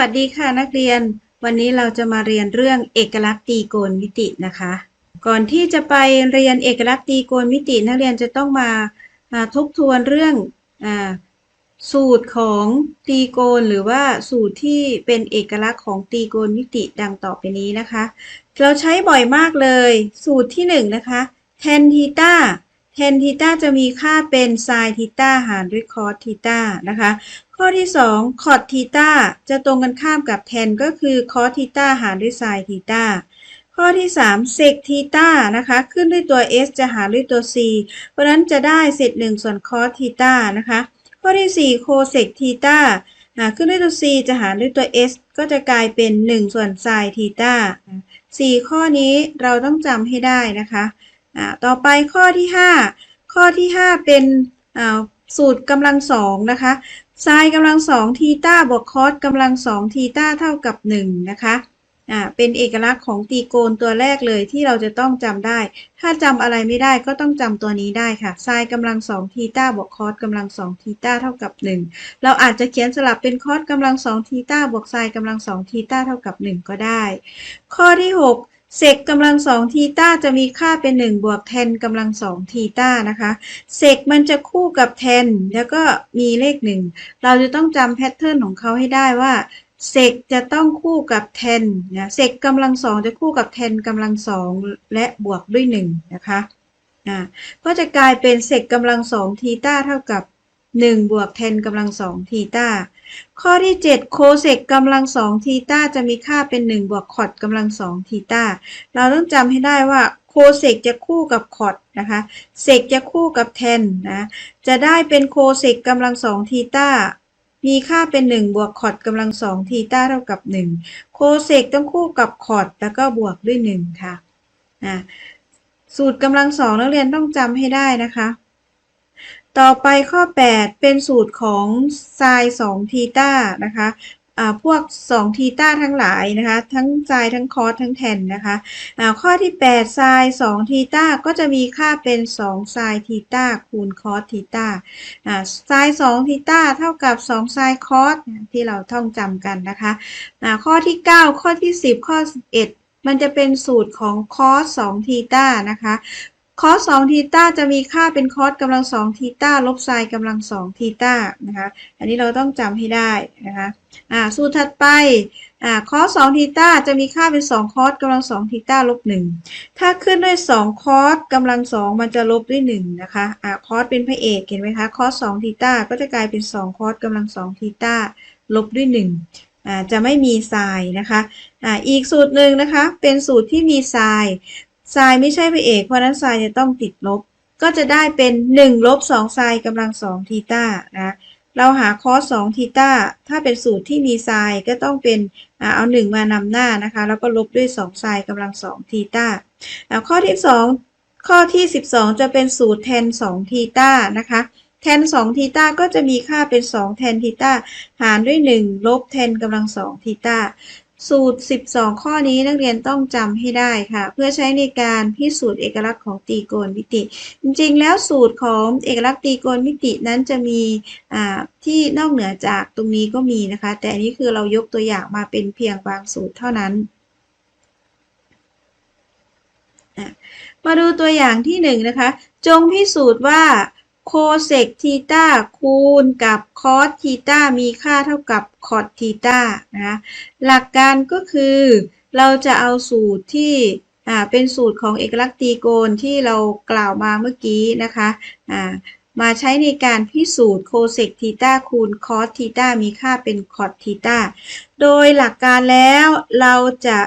วัสดีค่ะนักเรียน วันนี้เราจะมาเรียนเรื่องเอกลักษณ์ตีโกณมิตินะคะ ก่อนที่จะไปเรียนเอกลักษณ์ตีโกณมิติ นักเรียนจะต้องมาาทบทวนเรื่องอสูตรของตีโกณหรือว่าสูตรที่เป็นเอกลักษณ์ของตีโกณมิติดังต่อไปนี้นะคะ เราใช้บ่อยมากเลย สูตรที่หนึ่งนะคะ tan ทีตา tan ทีตาจะมีค่าเป็น sin ทีตาหารด้วย cos ทีตานะคะ ข้อที่2 cot ทีตาจะตรงกันข้ามกับ tan ก็คือ cos ทีตาหารด้วย sin ทีตาข้อที่3 sec ทีตานะคะ ขึ้นด้วยตัว s จะหารด้วยตัว c เพราะนั้นจะได้เศษ1ส่วน cos ทีตานะคะ ข้อที่4 cosec ทีตาขึ้นด้วยตัว c จะหารด้วยตัว s ก็จะกลายเป็น 1 ส่วน sin ทีตาสี่ข้อนี้เราต้องจำให้ได้นะคะต่อไปข้อที่ 5 ข้อที่ 5 เป็นสูตรกำลังสองนะคะ ไซน์กำลังสองทีต้าบวกคอสกำลังสองทีต้าเท่ากับ1นะคะอ่าเป็นเอกลักษณ์ของตีโกณตัวแรกเลยที่เราจะต้องจำได้ ถ้าจำอะไรไม่ได้ก็ต้องจำตัวนี้ได้ค่ะไซน์กำลังสองทีต้าบวกคอสกำลังสองทีต้าเท่ากับ1เราอาจจะเขียนสลับเป็นคอสกำลังสองทีต้าบวกไซน์กำลังสองทีต้าเท่ากับ1ก็ได้ ข้อที่6 เซกกำลังสองทีต้าจะมีค่าเป็น 1 บวกแทนกำลังสองทีต้านะคะ เซกมันจะคู่กับแทนแล้วก็มีเลข 1 เราจะต้องจำแพทเทิร์นของเขาให้ได้ว่าเซกจะต้องคู่กับแทนนะเซกกำลังสองจะคู่กับแทนกำลังสองและบวกด้วย 1 นะคะอ่าก็จะกลายเป็นเซกกำลังสองทีต้าเท่ากับ 1 บวกแทนกำลังสองทีต้า ข้อที่ 7 โคเซกกำลังสองทีต้าจะมีค่าเป็น 1 บวกคอดกำลังสองทีต้าเราต้องจำให้ได้ว่าโคเซกจะคู่กับคอดนะคะเซกจะคู่กับแทนนะจะได้เป็นโคเซกกำลังสองทีต้ามีค่าเป็น 1 บวกคอดกำลังสองทีต้าเท่ากับ 1 โคเซกต้องคู่กับคอดแล้วก็บวกด้วย 1 ค่ะนะสูตรกำลังสองนักเรียนต้องจำให้ได้นะคะ ต่อไปข้อ 8 เป็นสูตรของไซน์2ทีต้านะคะพวก2ทีต้าทั้งหลายนะคะ ทั้งไซน์ทั้งคอสทั้งแทนนะคะข้อที่8ไซน์2ทีต้าก็จะมีค่าเป็น2ไซน์ทีต้าคูณคอสทีต้าไซน์2ทีต้าเท่ากับ2ไซน์คอสที่เราท่องจำกันนะคะข้อที่ 9 ข้อที่ 10 ข้อ 11 มันจะเป็นสูตรของคอส2ทีต้านะคะ คอส2ทีตาจะมีค่าเป็นคอสกำลัง2ทีตาลบไซน์กำลัง2ทีตานะคะ อันนี้เราต้องจำให้ได้นะคะ อ่า สูตรถัดไป อ่า คอส2ทีตาจะมีค่าเป็น2คอสกำลัง2ทีตาลบ1ถ้าขึ้นด้วย2คอสกำลัง2มันจะลบด้วย1นะคะ อ่า คอสเป็นพระเอกเห็นไหมคะ คอส2ทีตาก็จะกลายเป็น2คอสกำลัง2ทีตาลบด้วย1อ่าจะไม่มีไซน์นะคะอ่าอีกสูตรหนึ่งนะคะ เป็นสูตรที่มีไซ น์ไซไม่ใช่พระเอก เพราะนั้นไซน์จะต้องติดลบ ก็จะได้เป็น1ลบ2ไซน์กำลัง2ทีต้านะ เราหาคอส2ทีต้าถ้าเป็นสูตรที่มีไซน์ก็ต้องเป็นเอา1มานำหน้านะคะ แล้วก็ลบด้วย2ไซน์กำลัง2ทีต้าข้อที่ 2 ข้อที่ 12 จะเป็นสูตรแทน2ทีต้านะคะแทน2ทีต้าก็จะมีค่าเป็น 2 แทนทีต้าหารด้วย 1 ลบแทนกำลัง2ทีต้า สูตร 12 ข้อนี้นักเรียนต้องจำให้ได้ค่ะ เพื่อใช้ในการพิสูจน์เอกลักษณ์ของตรีโกณมิติ จริงๆ แล้วสูตรของเอกลักษณ์ตรีโกณมิตินั้นจะมีที่นอกเหนือจากตรงนี้ก็มีนะคะ แต่อันนี้คือเรายกตัวอย่างมาเป็นเพียงบางสูตรเท่านั้น มาดูตัวอย่างที่1นนะคะ จงพิสูจน์ว่า โคเซกทีตาคูณกับคอสทีตามีค่าเท่ากับคอสทีตานะหลักการก็คือเราจะเอาสูตรที่อ่าเป็นสูตรของเอกลักษณ์ตรีโกณที่เรากล่าวมาเมื่อกี้นะคะอ่ามาใช้ในการพิสูจน์โคเซกทีตาคูณคอสทีตามีค่าเป็นคอสทีตาโดยหลักการแล้วเราจะ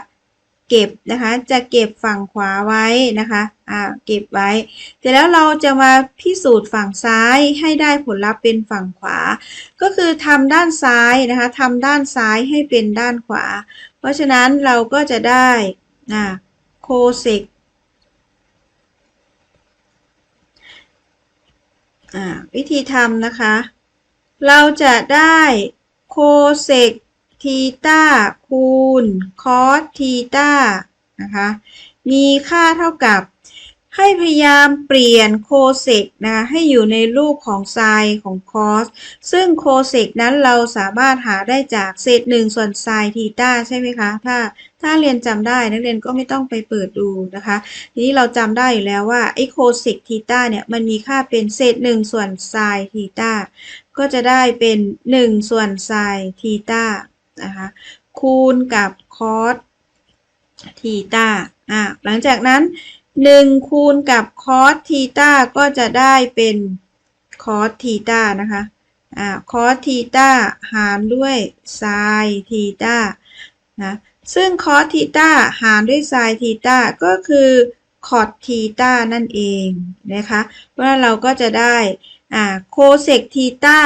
เก็บนะคะ จะเก็บฝั่งขวาไว้นะคะ อ่า เก็บไว้ เสร็จแล้วเราจะมาพิสูจน์ฝั่งซ้ายให้ได้ผลลัพธ์เป็นฝั่งขวา ก็คือทำด้านซ้ายนะคะทำด้านซ้ายให้เป็นด้านขวา เพราะฉะนั้นเราก็จะได้อ่าโคเซกวิธีทำนะคะ เราจะได้โคเซก ทีตาคูณคอสทีตานะคะ มีค่าเท่ากับ ให้พยายามเปลี่ยนโคเซกนะคะให้อยู่ในรูปของไซน์ของคอส ซึ่งโคเซกนั้นเราสามารถหาได้จากเศษหนึ่งส่วนไซน์ทีต้าใช่ไหมคะ ถ้าถ้าเรียนจำได้นักเรียนก็ไม่ต้องไปเปิดดูนะคะ ทีนี้เราจำได้อยู่แล้วว่าไอ้โคเซกทีต้าเนี่ยมันมีค่าเป็นเศษหนึ่งส่วนไซน์ทีต้าก็จะได้เป็นหนึ่งส่วนไซน์ทีต้า นะคะคูณกับคอสทีต้าอะหลังจากนั้น 1 คูณกับคอสทีต้าก็จะได้เป็นคอสทีต้านะคะอ่าคอสทีต้าหารด้วยไซน์ทีต้านะซึ่งคอสทีต้าหารด้วยไซน์ทีต้าก็คือคอสทีต้านั่นเองนะคะเพราะเราก็จะได้อ่าโคเซกทีต้า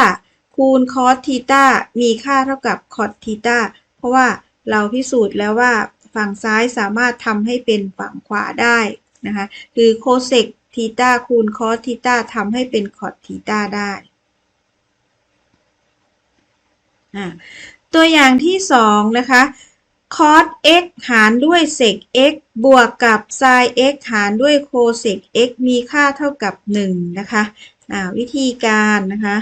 คูณคอสทีต้ามีค่าเท่ากับคอสทีต้าเพราะว่าเราพิสูจน์แล้วว่าฝั่งซ้ายสามารถทำให้เป็นฝั่งขวาได้นะคะ คือโคเซกทีตาคูณคอสทีตาทำให้เป็นคอสทีตาได้ตัวอย่างที่สองนะคะคอส x หารด้วยเซก x บวกกับไซน์ x หารด้วยโคเซก x มีค่าเท่ากับ 1 นะคะวิธีการนะคะ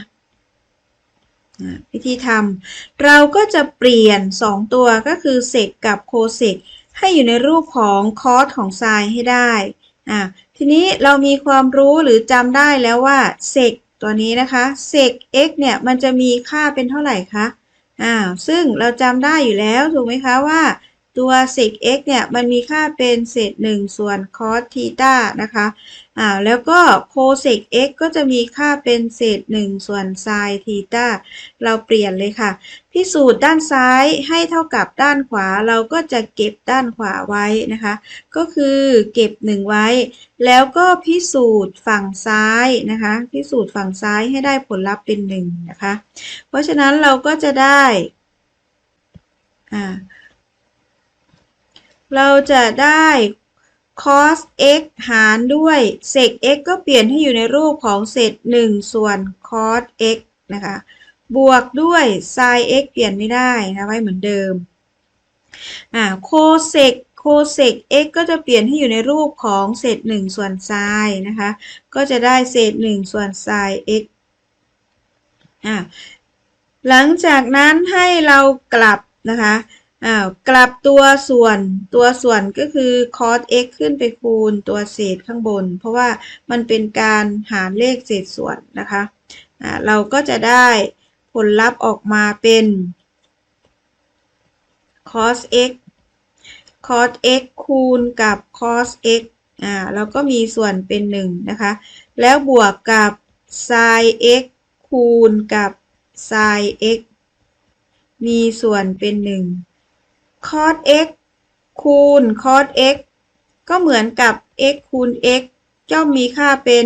วิธีทำเราก็จะเปลี่ยน 2 ตัวก็คือเซกกับโคเซกให้อยู่ในรูปของคอสของไซน์ให้ได้อ่าทีนี้เรามีความรู้หรือจำได้แล้วว่าเซกตัวนี้นะคะเซก x เนี่ยมันจะมีค่าเป็นเท่าไหร่คะอ่าซึ่งเราจำได้อยู่แล้วถูกไหมคะว่าตัวเซก x เนี่ยมันมีค่าเป็นเศษ1ส่วนคอสทีตานะคะ อ่าแล้วก็โคเซก x ก็จะมีค่าเป็นเศษ 1 ส่วนไซน์ทีตาเราเปลี่ยนเลยค่ะ พิสูจน์ด้านซ้ายให้เท่ากับด้านขวาเราก็จะเก็บด้านขวาไว้นะคะ ก็คือเก็บ 1 ไว้ แล้วก็พิสูจน์ฝั่งซ้ายนะคะ พิสูจน์ฝั่งซ้ายให้ได้ผลลัพธ์เป็น 1 นะคะ เพราะฉะนั้นเราก็จะได้อ่าเราจะได้ cos x หารด้วย sec x ก็เปลี่ยนให้อยู่ในรูปของเศษ 1 ส่วน cos x นะคะ บวกด้วย sin x เปลี่ยนไม่ได้นะไว้เหมือนเดิม อ่า cosec cosec x ก็จะเปลี่ยนให้อยู่ในรูปของเศษ 1 ส่วน sin นะคะ ก็จะได้เศษ 1 ส่วน sin x อ่า หลังจากนั้นให้เรากลับนะคะ อ้าวกลับตัวส่วนตัวส่วนก็คือ cos x ขึ้นไปคูณตัวเศษข้างบน เพราะว่ามันเป็นการหารเลขเศษส่วนนะคะอ่าเราก็จะได้ผลลัพธ์ออกมาเป็น cos x cos x คูณกับ cos x อ่าแล้วก็มีส่วนเป็น 1 นะคะ แล้วบวกกับ sin x คูณกับ sin x มีส่วนเป็น 1 cos x คูณ cos x ก็เหมือนกับ x คูณ x ย่อมมีค่าเป็น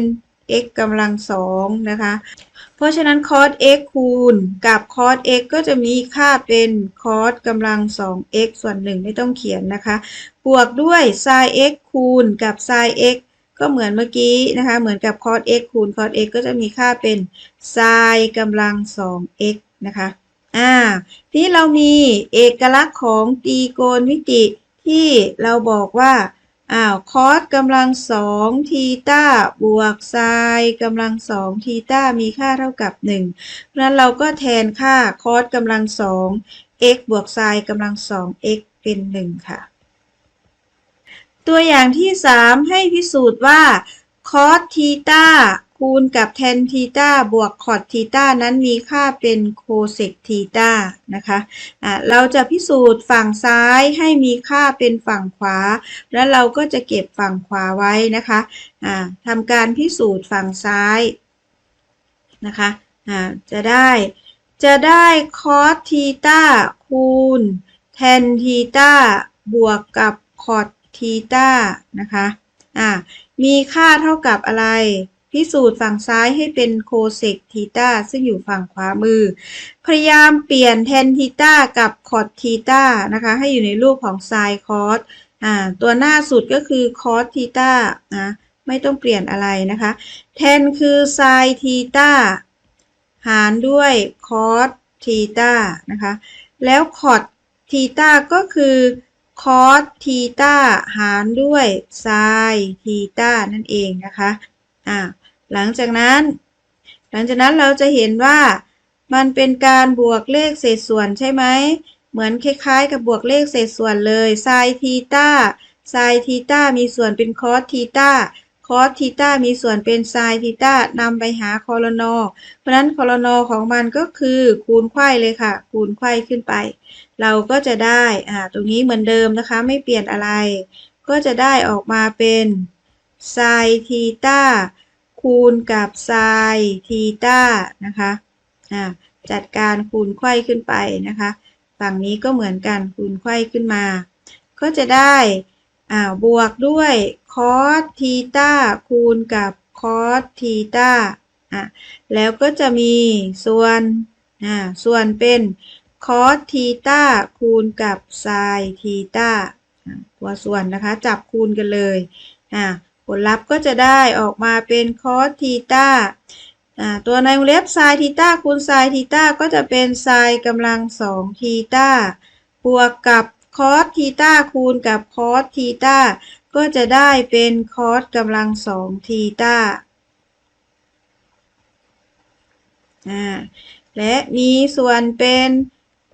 x กำลังสองนะคะ เพราะฉะนั้น cos x คูณกับ cos x ก็จะมีค่าเป็น cos กำลังสอง x ส่วนหนึ่งไม่ต้องเขียนนะคะ บวกด้วย sin x คูณกับ sin x ก็เหมือนเมื่อกี้นะคะ เหมือนกับ cos x คูณ cos x ก็จะมีค่าเป็น sin กำลังสอง x นะคะ อ่า ที่เรามีเอกลักษณ์ของตรีโกณมิติที่เราบอกว่าอ้าวคอสกำลังสองทีต้าบวกไซน์กำลังสองทีต้ามีค่าเท่ากับ1เพราะนั้นเราก็แทนค่าคอสกำลังสอง x บวกไซน์กำลังสอง x เป็น1ค่ะ ตัวอย่างที่3ให้พิสูจน์ว่าคอสทีต้า คูณกับแทนทีตาบวกคอสทีต้านั้นมีค่าเป็นโคเซกทีต้านะคะะเราจะพิสูจน์ฝั่งซ้ายให้มีค่าเป็นฝั่งขวา แล้วเราก็จะเก็บฝั่งขวาไว้นะคะะทำการพิสูจน์ฝั่งซ้ายนะคะะจะได้จะได้คอสทีต้าคูณแทนทีตาบวกกับคอสทีต้านะคะะมีค่าเท่ากับอะไร พิสูจน์ฝั่งซ้ายให้เป็นโคเซกทีตาซึ่งอยู่ฝั่งขวามือ พยายามเปลี่ยนแทนทีตากับคอสทีตานะคะให้อยู่ในรูปของไซคอสอ่าตัวหน้าสุดก็คือคอสทีตานะไม่ต้องเปลี่ยนอะไรนะคะ แทนคือไซทีตาหารด้วยคอสทีตานะคะ แล้วคอสทีตาก็คือคอสทีตาหารด้วยไซน์ทีตานั่นเองนะคะ อ่า หลังจากนั้น หลังจากนั้นเราจะเห็นว่ามันเป็นการบวกเลขเศษส่วนใช่ไหม เหมือนคล้ายๆ กับบวกเลขเศษส่วนเลยไซน์ทีตาไซน์ทีตามีส่วนเป็นคอสทีตาคอสทีตามีส่วนเป็นไซน์ทีตานำไปหาคอรนอเพราะนั้นคอรนอของมันก็คือคูณไขว้เลยค่ะ คูณไขว้ขึ้นไป เราก็จะได้อ่าตรงนี้เหมือนเดิมนะคะ ไม่เปลี่ยนอะไร ก็จะได้ออกมาเป็นไซน์ทีตา คูณกับไซน์ทีตานะคะอ่าจัดการคูณไขว้ขึ้นไปนะคะ ฝั่งนี้ก็เหมือนกันคูณไขว้ขึ้นมา ก็จะได้อ่าบวกด้วยคอสทีตาคูณกับคอสทีตาอะแล้วก็จะมีส่วนอ่าส่วนเป็นคอสทีตาคูณกับไซน์ทีตาตัวส่วนนะคะ จับคูณกันเลยอ่า ผลลัพธ์ก็จะได้ออกมาเป็นคอสทีตาอ่าตัวในวงเล็บไซน์ทีตาคูณไซน์ทีตาก็จะเป็นไซน์กำลังสองทีตาบวกกับคอสทีตาคูณกับคอสทีตาก็จะได้เป็นคอสกำลังสองทีตาอ่าและมีส่วนเป็น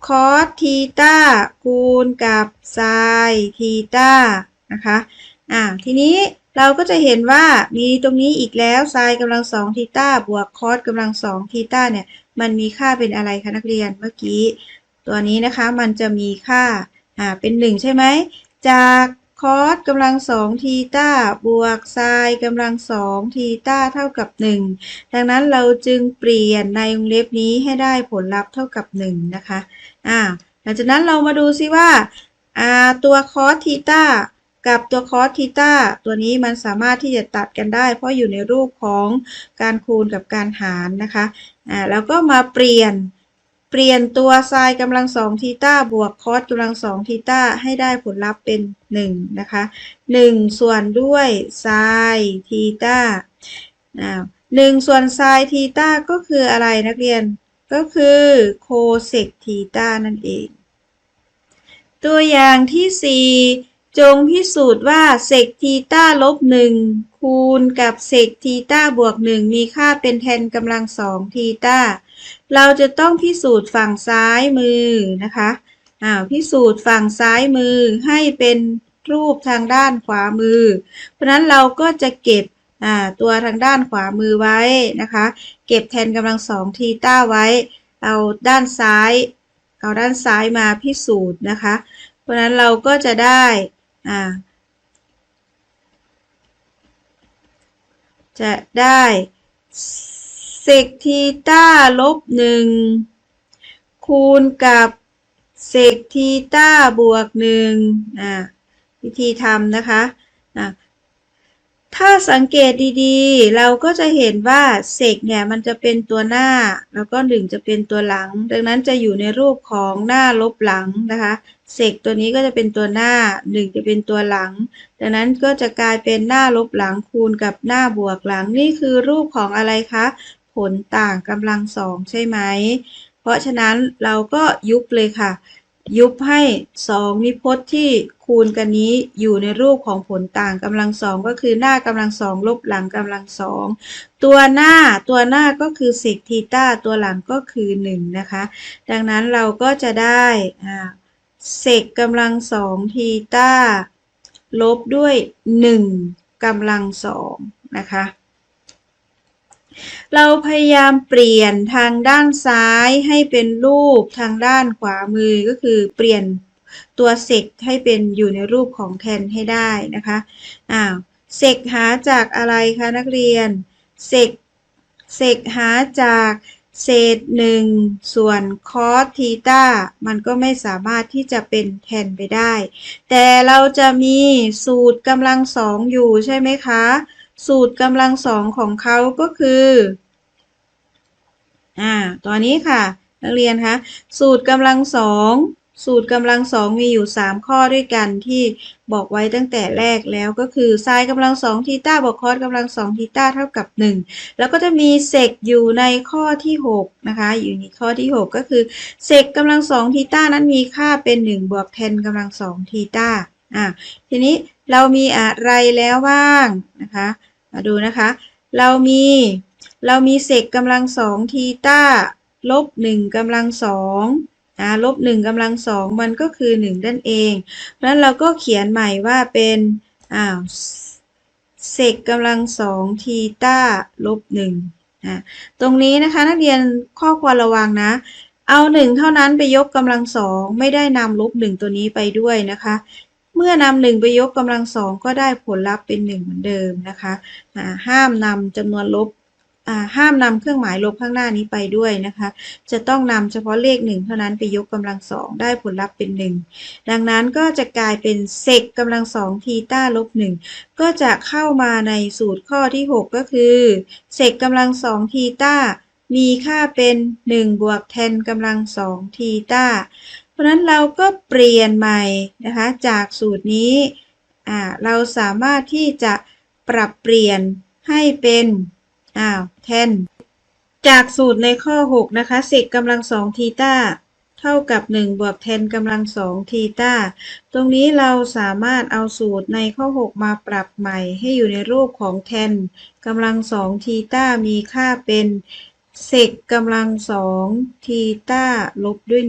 คอสทีตาคูณกับไซน์ทีตานะคะ อ่า ทีนี้ เราก็จะเห็นว่ามีตรงนี้อีกแล้วไซน์กำลังสองทีตาบวกคอสกำลังสองทีตาเนี่ยมันมีค่าเป็นอะไรคะนักเรียนเมื่อกี้ ตัวนี้นะคะมันจะมีค่าอ่าเป็นหนึ่งใช่ไหม จากคอสกำลังสองทีตาบวกไซน์กำลังสองทีตาเท่ากับหนึ่งดังนั้นเราจึงเปลี่ยนในวงเล็บนี้ให้ได้ผลลัพธ์เท่ากับหนึ่งนะคะอ่าหลังจากนั้นเรามาดูซิว่าอ่าตัวคอสทีตา กับตัวคอสทีตาตัวนี้มันสามารถที่จะตัดกันได้ เพราะอยู่ในรูปของการคูณกับการหารนะคะอ่าแล้วก็มาเปลี่ยนเปลี่ยนตัวไซน์กำลังสองทีตาบวกคอสกำลังสองทีตาให้ได้ผลลัพธ์เป็นหนึ่งนะคะหนึ่งส่วนด้วยไซน์ทีตาอ่าหนึ่งส่วนไซน์ทีตาก็คืออะไรนักเรียนก็คือโคเซกทีต้านั่นเอง ตัวอย่างที่สี่ จงพิสูจน์ว่าเซกทีต้าลบหนึ่งคูณกับเซกทีต้าบวกหนึ่งมีค่าเป็นแทนกำลังสองทีต้า เราจะต้องพิสูจน์ฝั่งซ้ายมือนะคะอ่าพิสูจน์ฝั่งซ้ายมือให้เป็นรูปทางด้านขวามือ เพราะนั้นเราก็จะเก็บอ่าตัวทางด้านขวามือไว้นะคะ เก็บแทนกำลังสองทีต้าไว้ เอาด้านซ้าย เอาด้านซ้ายมาพิสูจน์นะคะ เพราะนั้นเราก็จะได้ อ่า จะได้เซกทีต้าลบหนึ่งคูณกับเซกทีต้าบวกหนึ่งอ่าวิธีทำนะคะอ่าถ้าสังเกตดีๆ เราก็จะเห็นว่าเซกเนี่ยมันจะเป็นตัวหน้า แล้วก็หนึ่งจะเป็นตัวหลัง ดังนั้นจะอยู่ในรูปของหน้าลบหลังนะคะ เซกตัวนี้ก็จะเป็นตัวหน้าหนึ่งจะเป็นตัวหลัง ดังนั้นก็จะกลายเป็นหน้าลบหลังคูณกับหน้าบวกหลัง นี่คือรูปของอะไรคะ ผลต่างกำลังสองใช่ไหม เพราะฉะนั้นเราก็ยุบเลยค่ะ ยุบให้สองนิพจน์ที่คูณกันนี้อยู่ในรูปของผลต่างกำลังสองก็คือหน้ากำลังสองลบหลังกำลังสองตัวหน้าตัวหน้าก็คือเซกทีต้าตัวหลังก็คือหนึ่งนะคะ ดังนั้นเราก็จะได้อ่า เซกกำลังสองทีต้า ลบด้วยหนึ่งกำลังสองนะคะ เราพยายามเปลี่ยนทางด้านซ้ายให้เป็นรูปทางด้านขวามือก็คือเปลี่ยนตัวเซกให้เป็นอยู่ในรูปของแทนให้ได้นะคะอ้าวเซกหาจากอะไรคะนักเรียนเซกเซกหาจาก เศษหนึ่งส่วนคอสทีตามันก็ไม่สามารถที่จะเป็นแทนไปได้ แต่เราจะมีสูตรกำลังสองอยู่ใช่ไหมคะ สูตรกำลังสองของเขาก็คืออ่าตัวนี้ค่ะ นักเรียนคะสูตรกำลังสอง สูตรกำลังสองมีอยู่ 3 ข้อด้วยกันที่บอกไว้ตั้งแต่แรกแล้วก็คือไซน์กำลังสองทีต้าบวกคอสกำลังสองทีต้าเท่ากับ 1 แล้วก็จะมีเซกอยู่ในข้อที่6นะคะอยู่ในข้อที่ 6 ก็คือเซกกำลังสองทีต้านั้นมีค่าเป็น 1 บวกแทนกำลังสองทีต้าอะทีนี้เรามีอะไรแล้วบ้างนะคะมาดูนะคะ เรามีเรามีเซกกำลังสองทีต้าลบหนึ่งกำลังสอง อ่าลบหนึ่งกำลังสองมันก็คือหนึ่งนั่นเองเพราะนั้นเราก็เขียนใหม่ว่าเป็นอ้าวเซกกำลังสองทีต้าลบหนึ่งตรงนี้นะคะนักเรียนข้อควรระวังนะ เอาหนึ่งเท่านั้นไปยกกำลังสองไม่ได้นำลบหนึ่งตัวนี้ไปด้วยนะคะ เมื่อนำหนึ่งไปยกกำลังสองก็ได้ผลลัพธ์เป็นหนึ่งเหมือนเดิมนะคะห้ามนำจำนวนลบ ห้ามนำเครื่องหมายลบข้างหน้านี้ไปด้วยนะคะ จะต้องนำเฉพาะเลขหนึ่งเท่านั้นไปยกกำลังสองได้ผลลัพธ์เป็นหนึ่งดังนั้นก็จะกลายเป็นเซกกำลังสองทีต้าลบหนึ่งก็จะเข้ามาในสูตรข้อที่ 6 ก็คือเซกกำลังสองทีต้ามีค่าเป็น 1 บวกแทนกำลังสองทีต้าเพราะฉะนั้นเราก็เปลี่ยนใหม่นะคะจากสูตรนี้เราสามารถที่จะปรับเปลี่ยนให้เป็น อ้าวแทนจากสูตรในข้อ 6 นะคะเซกกำลังสองทีต้าเท่ากับ 1 บวกแทนกำลังสองทีต้าตรงนี้เราสามารถเอาสูตรในข้อ 6 มาปรับใหม่ให้อยู่ในรูปของแทนกำลังสองทีต้ามีค่าเป็นเซกกำลังสองทีต้าลบด้วย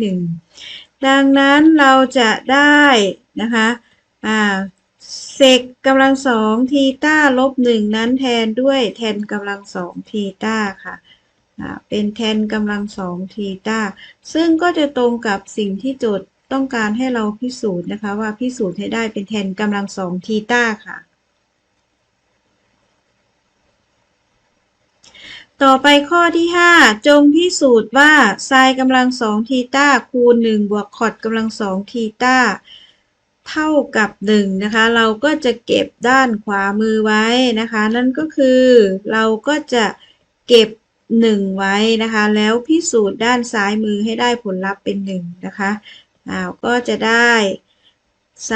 1 ดังนั้นเราจะได้นะคะอ่า เซกกำลังสองทีต้าลบหนึ่งนั้นแทนด้วยแทนกำลังสองทีต้าค่ะเป็นแทนกำลังสองทีต้าซึ่งก็จะตรงกับสิ่งที่โจทย์ต้องการให้เราพิสูจน์นะคะว่าพิสูจน์ให้ได้เป็นแทนกำลังสองทีต้าค่ะ ต่อไปข้อที่ 5 จงพิสูจน์ว่าไซน์กำลังสองทีต้าคูณ 1 บวกคอดกำลังสองทีต้า เท่ากับ1นะคะ เราก็จะเก็บด้านขวามือไว้นะคะ นั่นก็คือเราก็จะเก็บ 1 ไว้นะคะ แล้วพิสูจน์ด้านซ้ายมือให้ได้ผลลัพธ์เป็น 1 นะคะอ้าวก็จะได้ไซ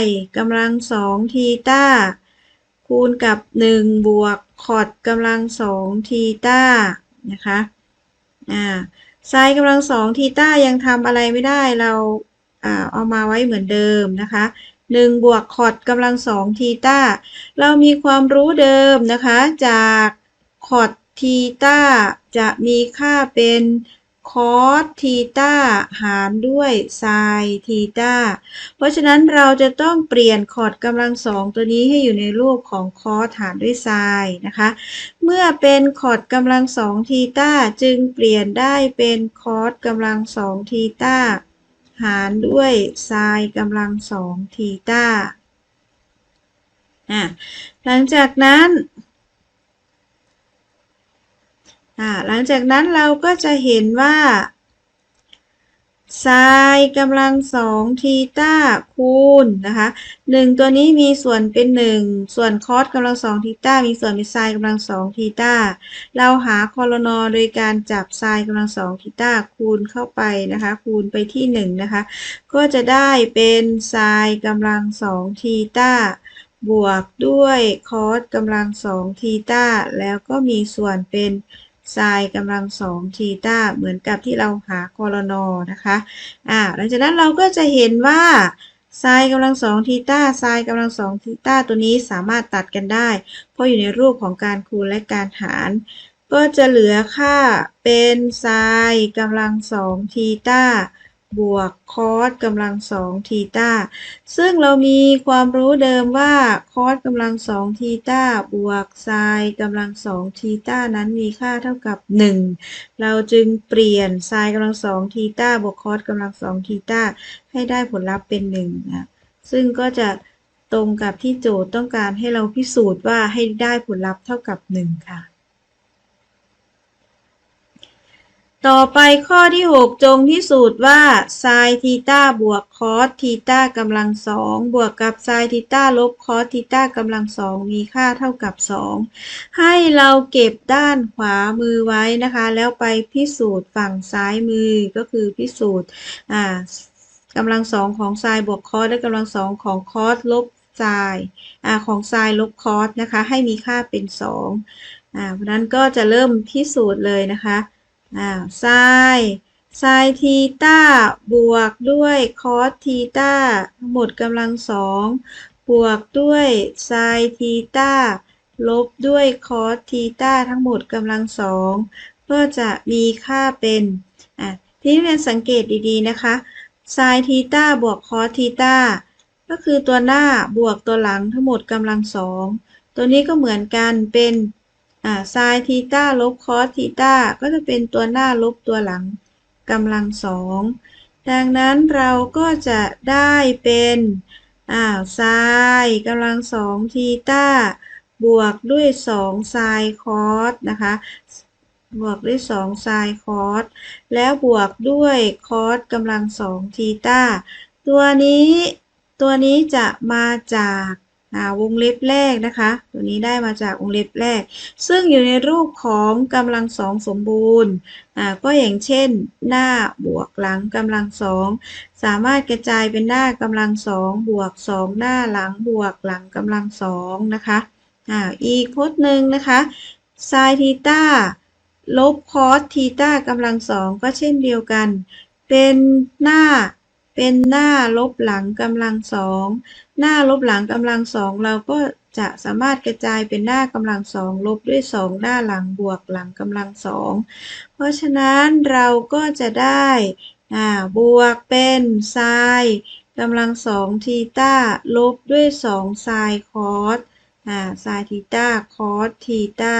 น์กำลังสองทีต้าคูณกับ 1 บวกคอดกำลังสองทีต้านะคะอ่าไซน์กำลังสองทีต้ายังทำอะไรไม่ได้เรา อ่าเอามาไว้เหมือนเดิมนะคะ1บวกคอดกำลังสองทีตาเรามีความรู้เดิมนะคะ จากคอดทีตาจะมีค่าเป็นคอสทีตาหารด้วยไซน์ทีตาเพราะฉะนั้นเราจะต้องเปลี่ยนคอร์ดกำลังสองตัวนี้ให้อยู่ในรูปของคอสหารด้วยไซน์นะคะ เมื่อเป็นคอร์ดกำลังสองทีตาจึงเปลี่ยนได้เป็นคอสกำลังสองทีตา หารด้วยไซน์กำลังสองทีต้าอะหลังจากนั้นหลังจากนั้นเราก็จะเห็นว่า ไซน์กำลังสองทีต้าคูณนะคะหนึ่งตัวนี้มีส่วนเป็นหนึ่งส่วนคอสกำลังสองทีต้ามีส่วนเป็นไซน์กำลังสองทีต้าเราหาคอรนอโดยการจับไซน์กำลังสองทีต้าคูณเข้าไปนะคะคูณไปที่หนึ่งนะคะก็จะได้เป็นไซน์กำลังสองทีต้าบวกด้วยคอสกำลังสองทีต้าแล้วก็มีส่วนเป็น ไซน์กำลังสองทีต้าเหมือนกับที่เราหาคอรนอนะคะอ่าหลังจากนั้นเราก็จะเห็นว่าไซน์กำลังสองทีต้าไซน์กำลังสองทีต้าตัวนี้สามารถตัดกันได้ เพราะอยู่ในรูปของการคูณและการหาร ก็จะเหลือค่าเป็นไซน์กำลังสองทีต้า บวกคอสกำลังสองทีตาซึ่งเรามีความรู้เดิมว่าคอสกำลังสองทีตาบวกไซน์กำลังสองทีตานั้นมีค่าเท่ากับ 1 เราจึงเปลี่ยนไซน์กำลังสองทีตาบวกคอสกำลังสองทีตาให้ได้ผลลัพธ์เป็น1นะซึ่งก็จะตรงกับที่โจทย์ต้องการให้เราพิสูจน์ว่าให้ได้ผลลัพธ์เท่ากับ 1 ค่ะ ต่อไปข้อที่ 6 จงพิสูจน์ว่าไซน์ทีต้าบวกคอสทีต้ากำลังสองบวกกับไซน์ทีต้าลบคอสทีต้ากำลังสองมีค่าเท่ากับ 2 ให้เราเก็บด้านขวามือไว้นะคะ แล้วไปพิสูจน์ฝั่งซ้ายมือก็คือพิสูจน์อ่ากำลังสองของไซน์บวกคอสและกำลังสองของคอสลบไซน์อ่าของไซน์ลบคอสนะคะ ให้มีค่าเป็นสองอ่าเพราะนั้นก็จะเริ่มพิสูจน์เลยนะคะ อ่าไซน์ไซน์ทีต้าบวกด้วยคอสทีต้าทั้งหมดกำลังสองบวกด้วยไซน์ทีต้าลบด้วยคอสทีต้าทั้งหมดกำลังสองก็จะมีค่าเป็นอะทีนี้เรียนสังเกตดีๆนะคะไซน์ทีต้าบวกคอสทีต้าก็คือตัวหน้าบวกตัวหลังทั้งหมดกำลังสองตัวนี้ก็เหมือนกันเป็น อ่าไซน์ทีต้าลบคอสทีต้าก็จะเป็นตัวหน้าลบตัวหลังกำลังสองดังนั้นเราก็จะได้เป็นอ้าไซน์กำลังสองทีต้าบวกด้วย2ไซน์คอสนะคะบวกด้วย2ไซน์คอสแล้วบวกด้วยคอสกำลังสองทีต้าตัวนี้ตัวนี้จะมาจาก วงเล็บแรกนะคะ ตัวนี้ได้มาจากวงเล็บแรก ซึ่งอยู่ในรูปของกำลังสองสมบูรณ์อ่าก็อย่างเช่น หน้าบวกหลังกำลังสองสามารถกระจายเป็นหน้ากำลังสองบวกสองหน้าหลังบวกหลังกำลังสองนะคะอ่าอีกพจน์หนึ่งนะคะไซทีต้าลบคอสทีต้ากำลังสองก็เช่นเดียวกัน เป็นหน้า เป็นหน้าลบหลังกำลังสอง หน้าลบหลังกำลังสองเราก็จะสามารถกระจายเป็นหน้ากำลังสองลบด้วยสองหน้าหลังบวกหลังกำลังสอง เพราะฉะนั้นเราก็จะได้บวกเป็นไซน์กำลังสองทีต้าลบด้วยสองไซน์คอสอ่าไซน์ทีต้าคอสทีต้า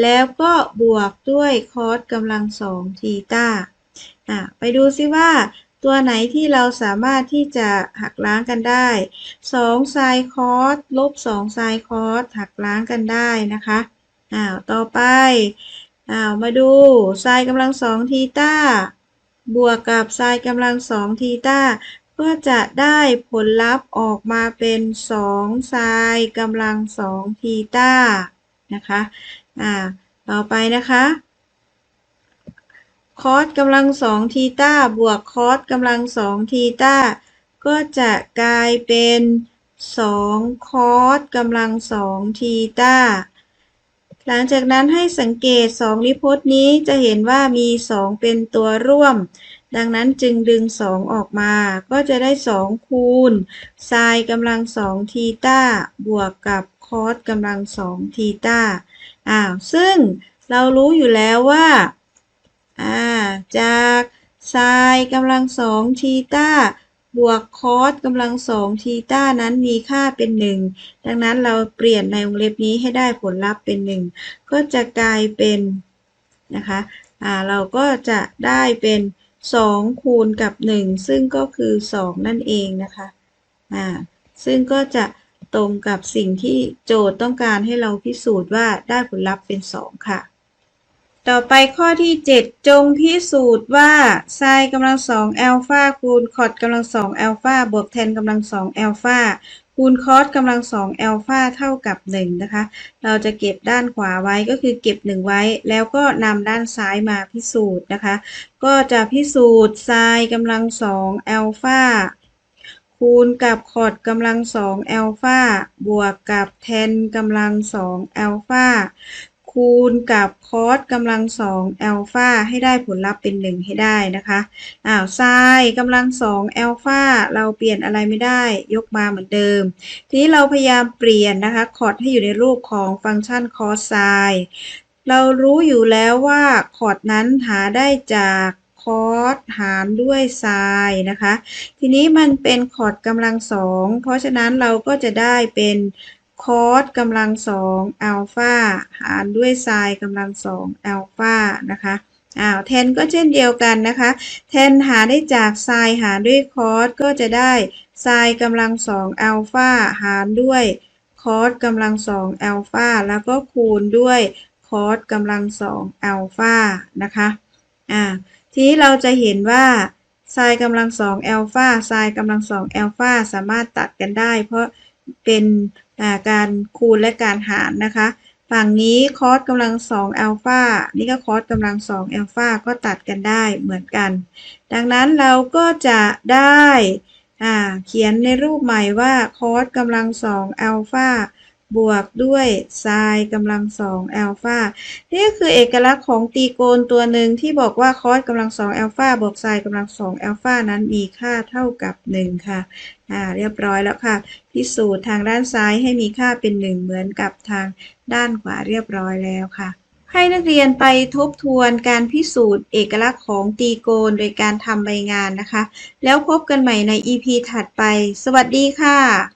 แล้วก็บวกด้วยคอสกำลังสองทีต้าอ่าไปดูซิว่า ตัวไหนที่เราสามารถที่จะหักล้างกันได้2ไซน์คอสลบ2ไซน์คอสหักล้างกันได้นะคะอ้าวต่อไปอ้าวมาดูไซน์กำลังสองทีต้าบวกกับไซน์กำลังสองทีต้าก็จะได้ผลลัพธ์ออกมาเป็น2ไซน์กำลังสองทีต้านะคะอ่าต่อไปนะคะ คอสกำลังสองทีต้าบวกคอสกำลังสองทีต้าก็จะกลายเป็น2คอสกำลังสองทีต้าหลังจากนั้นให้สังเกต2นิพจน์นี้จะเห็นว่ามี2เป็นตัวร่วม ดังนั้นจึงดึง2ออกมา ก็จะได้2คูณไซน์กำลัง2ทีต้าบวกกับคอสกำลัง2ทีต้าอ้าวซึ่งเรารู้อยู่แล้วว่า อ่าจากไซน์กำลัง2ทีต้าบวกคอสกำลัง2ทีต้านั้นมีค่าเป็น 1 ดังนั้นเราเปลี่ยนในวงเล็บนี้ให้ได้ผลลัพธ์เป็น 1 ก็จะกลายเป็นนะคะอ่าเราก็จะได้เป็น 2 คูณกับ 1 ซึ่งก็คือ 2 นั่นเองนะคะอ่าซึ่งก็จะตรงกับสิ่งที่โจทย์ต้องการให้เราพิสูจน์ว่าได้ผลลัพธ์เป็น 2 ค่ะ ต่อไปข้อที่ 7 จงพิสูจน์ว่าไซน์กำลังสองแอลฟาคูณคอดกำลังสองแอลฟาบวกแทนกำลังสองแอลฟาคูณคอสกำลังสองแอลฟาเท่ากับ 1 นะคะ เราจะเก็บด้านขวาไว้ก็คือเก็บ 1 ไว้ แล้วก็นำด้านซ้ายมาพิสูจน์นะคะ ก็จะพิสูจน์ไซน์กำลังสองแอลฟาคูณกับคอดกำลังสองแอลฟาบวกกับแทนกำลังสองแอลฟา คูณกับคอสกำลังสองแอลฟาให้ได้ผลลัพธ์เป็น1ให้ได้นะคะอ้าวไซน์กำลังสองแอลฟาเราเปลี่ยนอะไรไม่ได้ยกมาเหมือนเดิม ทีนี้เราพยายามเปลี่ยนนะคะคอดให้อยู่ในรูปของฟังก์ชันคอสไซน์เรารู้อยู่แล้วว่าคอดนั้นหาได้จากคอสหารด้วยไซน์นะคะ ทีนี้มันเป็นคอร์ดกำลังสอง เพราะฉะนั้นเราก็จะได้เป็น คอสกำลังสองอัลฟาหารด้วยไซน์กำลังสองอัลฟานะคะอ้าวแทนก็เช่นเดียวกันนะคะ แทนหาได้จากไซน์หารด้วยคอสก็จะได้ไซน์กำลังสองอัลฟาหารด้วยคอสกำลังสองอัลฟาแล้วก็คูณด้วยคอสกำลังสองอัลฟานะคะอ่าทีนี้เราจะเห็นว่าไซน์กำลังสองอัลฟาไซน์กำลังสองอัลฟาสามารถตัดกันได้ เพราะเป็น การคูณและการหารนะคะ ฝั่งนี้คอสกำลังสองอัลฟานี่ก็คอสกำลังสองอัลฟาก็ตัดกันได้เหมือนกัน ดังนั้นเราก็จะได้เขียนในรูปใหม่ว่าคอสกำลังสองอัลฟา บวกด้วยไซน์กำลังสองอัลฟานี่คือเอกลักษณ์ของตรีโกณตัวหนึ่งที่บอกว่าคอสกำลังสองอัลฟาบวกไซน์กำลังสองอัลฟานั้นมีค่าเท่ากับหนึ่งค่ะอ่าเรียบร้อยแล้วค่ะ พิสูจน์ทางด้านซ้ายให้มีค่าเป็นหนึ่งเหมือนกับทางด้านขวาเรียบร้อยแล้วค่ะให้นักเรียนไปทบทวนการพิสูจน์เอกลักษณ์ของตรีโกณโดยการทำใบงานนะคะ แล้วพบกันใหม่ใน EP ถัดไป สวัสดีค่ะ